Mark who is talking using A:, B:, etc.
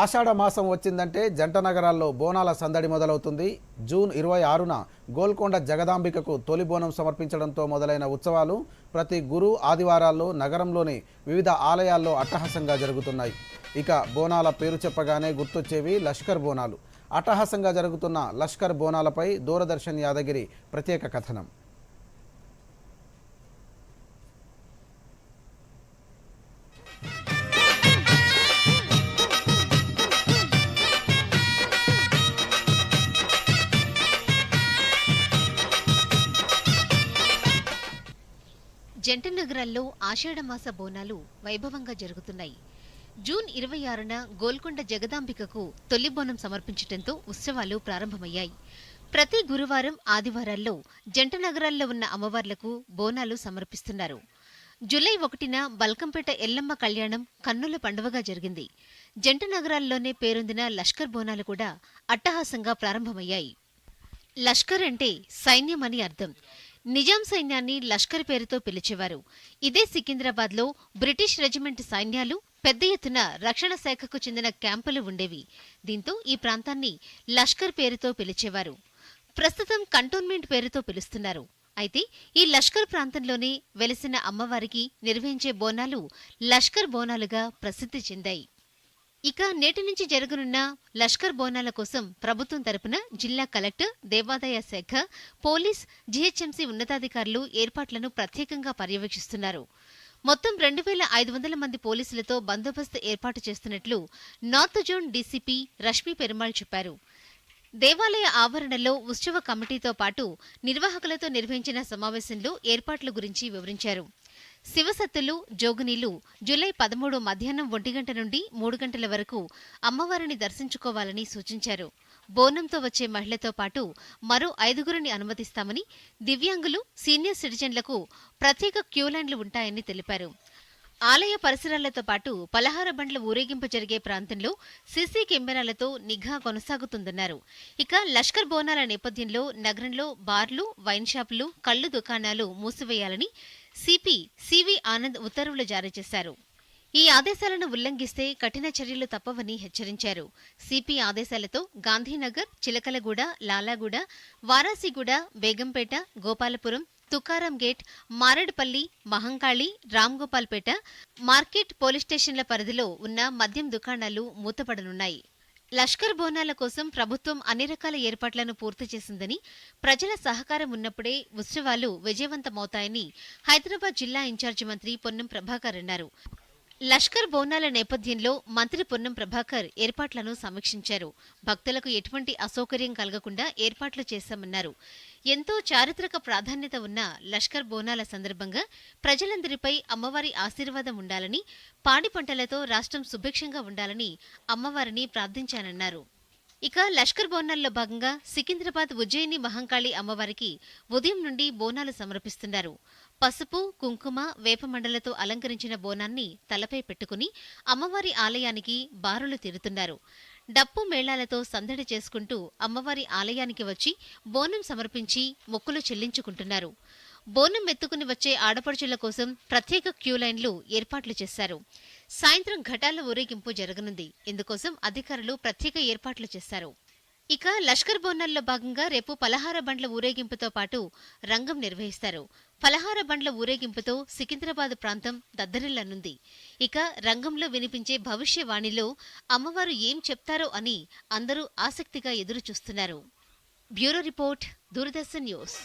A: ఆషాఢ మాసం వచ్చిందంటే జంట నగరాల్లో బోనాల సందడి మొదలవుతుంది. జూన్ ఇరవై ఆరున గోల్కొండ జగదాంబికకు తొలి బోనం సమర్పించడంతో మొదలైన ఉత్సవాలు ప్రతి గురు ఆదివారాల్లో నగరంలోని వివిధ ఆలయాల్లో అట్టహాసంగా జరుగుతున్నాయి. ఇక బోనాల పేరు చెప్పగానే గుర్తొచ్చేవి లష్కర్ బోనాలు. అట్టహాసంగా జరుగుతున్న లష్కర్ బోనాలపై దూరదర్శన్ యాదగిరి ప్రత్యేక కథనం.
B: జంట నగరాల్లో ఆషాఢమాస బోనాలు వైభవంగా జరుగుతున్నాయి. జూన్ ఇరవై ఆరున గోల్కొండ జగదాంబికకు తొలి బోనం సమర్పించడంతో ఉత్సవాలు ప్రారంభమయ్యాయి. ప్రతి గురువారం ఆదివారాల్లో జంట నగరాల్లో ఉన్న అమ్మవార్లకు బోనాలు సమర్పిస్తున్నారు. జూలై ఒకటిన బల్కంపేట ఎల్లమ్మ కళ్యాణం కన్నుల పండువగా జరిగింది. జంట నగరాల్లోనే పేరొందిన లష్కర్ బోనాలు కూడా అట్టహాసంగా ప్రారంభమయ్యాయి. లష్కర్ అంటే సైన్యం అని అర్థం. నిజాం సైన్యాన్ని లష్కర్ పేరుతో పిలిచేవారు. ఇదే సికింద్రాబాద్లో బ్రిటిష్ రెజిమెంట్ సైన్యాలు పెద్ద ఎత్తున రక్షణ శాఖకు చెందిన క్యాంపులు ఉండేవి. దీంతో ఈ ప్రాంతాన్ని లష్కర్ పేరుతో పిలిచేవారు. ప్రస్తుతం కంటోన్మెంట్ పేరుతో పిలుస్తున్నారు. అయితే ఈ లష్కర్ ప్రాంతంలోనే వెలిసిన అమ్మవారికి నిర్వహించే బోనాలు లష్కర్ బోనాలుగా ప్రసిద్ధి చెందాయి. ఇక నేటి నుంచి జరగనున్న లష్కర్ బోనాల కోసం ప్రభుత్వం తరపున జిల్లా కలెక్టర్ దేవాదాయ శాఖ పోలీస్ జీహెచ్ఎంసీ ఉన్నతాధికారులు ఏర్పాట్లను ప్రత్యేకంగా పర్యవేక్షిస్తున్నారు. మొత్తం రెండు వేల ఐదు వందల మంది పోలీసులతో బందోబస్తు ఏర్పాటు చేస్తున్నట్లు north zone DCP Rashmi Perumal చెప్పారు. దేవాలయ ఆవరణలో ఉత్సవ కమిటీతో పాటు నిర్వాహకులతో నిర్వహించిన సమావేశంలో ఏర్పాట్ల గురించి వివరించారు. శివసత్తులు జోగినీలు జూలై పదమూడు మధ్యాహ్నం ఒంటి గంట నుండి మూడు గంటల వరకు అమ్మవారిని దర్శించుకోవాలని సూచించారు. బోనంతో వచ్చే మహిళతో పాటు మరో ఐదుగురిని అనుమతిస్తామని దివ్యాంగులు సీనియర్ సిటిజన్లకు ప్రత్యేక క్యూ లైన్లు ఉంటాయని తెలిపారు. ఆలయ పరిసరాలతో పాటు పలహార బండ్ల ఊరేగింపు జరిగే ప్రాంతంలో సీసీ కెమెరాలతో నిఘా కొనసాగుతుందన్నారు. ఇక లష్కర్ బోనాల నేపథ్యంలో నగరంలో బార్లు వైన్ షాపులు కళ్ళు దుకాణాలు మూసివేయాలని సిపి సివి ఆనంద్ ఉత్తర్వులు జారీ చేశారు. ఈ ఆదేశాలను ఉల్లంఘిస్తే కఠిన చర్యలు తప్పవని హెచ్చరించారు. సిపి ఆదేశాలతో Gandhinagar Chilkalguda Lalaguda Warasiguda Begumpet Gopalapuram Tukaram gate Marredpally Mahankali Ramgopalpet market police స్టేషన్ల పరిధిలో ఉన్న మద్యం దుకాణాలు మూతపడనున్నాయి. లష్కర్ బోనాల కోసం ప్రభుత్వం అన్ని రకాల ఏర్పాట్లను పూర్తి చేసిందని ప్రజల సహకారం ఉన్నప్పుడే ఉత్సవాలు విజయవంతమవుతాయని హైదరాబాద్ జిల్లా ఇన్ఛార్జి మంత్రి పొన్నం ప్రభాకర్ అన్నారు. లష్కర్ బోనాల నేపథ్యంలో మంత్రి పొన్నం ప్రభాకర్ ఏర్పాట్లను సమీక్షించారు. భక్తులకు ఎటువంటి అసౌకర్యం కలగకుండా ఏర్పాట్లు చేశామన్నారు. ఎంతో చారిత్రక ప్రాధాన్యత ఉన్న లష్కర్ బోనాల సందర్భంగా ప్రజలందరిపై అమ్మవారి ఆశీర్వాదం ఉండాలని పాడి పంటలతో రాష్ట్రం సుభిక్షంగా ఉండాలని అమ్మవారిని ప్రార్థించానన్నారు. ఇక లష్కర్ బోనాల్లో భాగంగా సికింద్రాబాద్ ఉజ్జయిని మహంకాళి అమ్మవారికి ఉదయం నుండి బోనాలు సమర్పిస్తున్నారు. పసుపు కుంకుమ వేపమండలతో అలంకరించిన బోనాన్ని తలపై పెట్టుకుని అమ్మవారి ఆలయానికి బారులు తీరుతున్నారు. డప్పు మేళాలతో సందడి చేసుకుంటూ అమ్మవారి ఆలయానికి వచ్చి బోనం సమర్పించి మొక్కులు చెల్లించుకుంటున్నారు. బోనం ఎత్తుకుని వచ్చే ఆడపడుచుల కోసం ప్రత్యేక క్యూ లైన్లు ఏర్పాట్లు చేశారు. సాయంత్రం ఘటాల ఊరేగింపు జరగనుంది. ఇందుకోసం అధికారులు ప్రత్యేక ఏర్పాట్లు చేశారు. ఇక లష్కర్ బోనాల్లో భాగంగా రేపు పలహార బండ్ల ఊరేగింపుతో పాటు రంగం నిర్వహిస్తారు. పలహార బండ్ల ఊరేగింపుతో సికింద్రాబాద్ ప్రాంతం దద్దరిల్లనుంది. ఇక రంగంలో వినిపించే భవిష్యవాణిలో అమ్మవారు ఏం చెప్తారో అని అందరూ ఆసక్తిగా ఎదురు చూస్తున్నారు బ్యూరో రిపోర్ట్ దూరదర్శన్ న్యూస్.